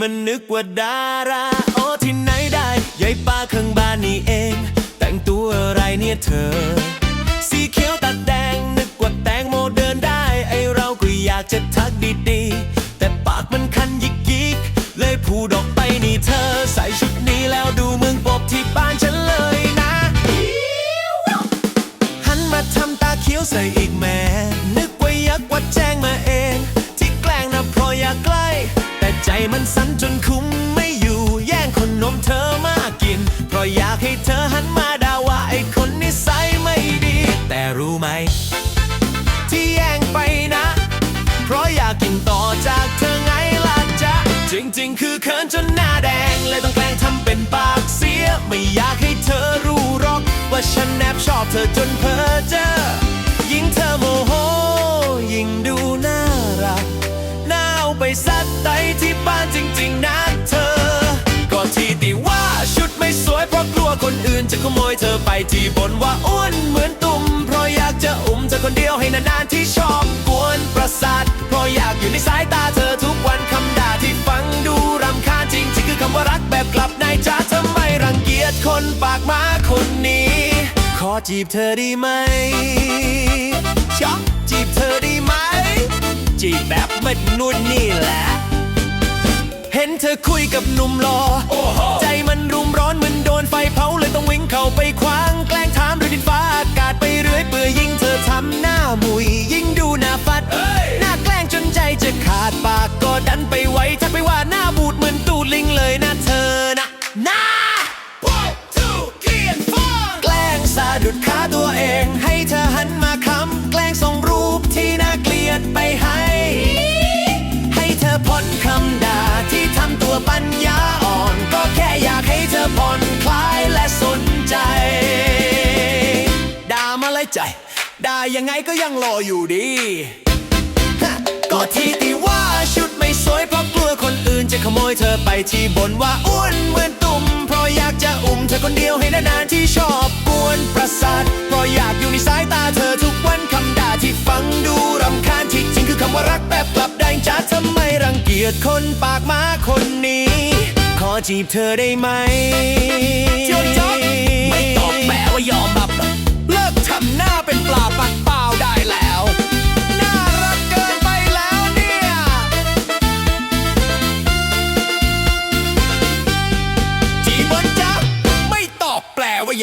มันนึกว่าดาราโอ้ที่ไหนได้ยายป้าข้างบ้านนี่เอง แต่งตัวอะไรเนี่ยเธอ สีเขียวตัดแดงนึกว่าแตงโมเดินได้ ไอเราก็อยากจะทักดีๆ แต่ปากมันคันยิกยิกเลยพูดออกไปนี่เธอ ใส่ชุดนี้แล้วดูเมืองปบที่บ้านฉัน รู้ไหม ที่แย่งไปนะ เพราะอยากกินต่อจากเธอไงล่ะจ๊ะ จริง ๆ คือเขินจนหน้าแดงเลยต้องแกล้งทำเป็นปากเสีย ไม่อยากให้เธอรู้หรอก ว่าฉันแอบชอบเธอจนเพ้อเจ้อยิ่งเธอโมโห ยิ่งดูน่ารักน่าเอาไปซัดไตที่บ้านจริง ๆนะเธอ ก็ที่ติว่าชุดไม่สวยเพราะกลัวคนอื่นจะขโมยเธอไปที่บนว่าอ้วนเหมือนตุ่ม นานๆที่ชอบกวนประสาทเพราะอยากอยู่ในสายตาเธอทุกวันคำด่าที่ฟังดูรำคาญจริงๆคือคำว่ารักแบบกลับนายจ้าเธอไมรังเกียจคนปากหมาคนนี้ ขอจีบเธอได้ไหมชอบจีบเธอได้ไหม จีบแบบไม่นุ่นนี่แหละ เห็นเธอคุยกับหนุ่มรอใจมัน ได่ายังไงก็ยังรออยู่ดีก็ที่ที่ว่าชุดไม่สวยเพราะกลัวคนอื่นจะขโมยเธอไปที่บนว่าอ้วนเหมือนตุ่มเพราะอยากจะอุ้มเธอคนเดียวให้นานๆที่ชอบกวนประสาทเพราะอยากอยู่ในสายตาเธอทุกวันคำด่าที่ฟังดูรำคาญที่จริงคือคำว่ารักแบบกลับแดงจ้าทำไมรังเกียจคนปากหมาคนนี้ ขอจีบเธอได้ไหม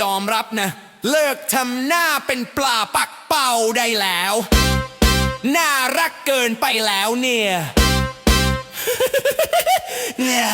ยอมรับนะ เลิกทำหน้าเป็นปลาปักเป่าได้แล้ว น่ารักเกินไปแล้วเนี่ย เนี่ย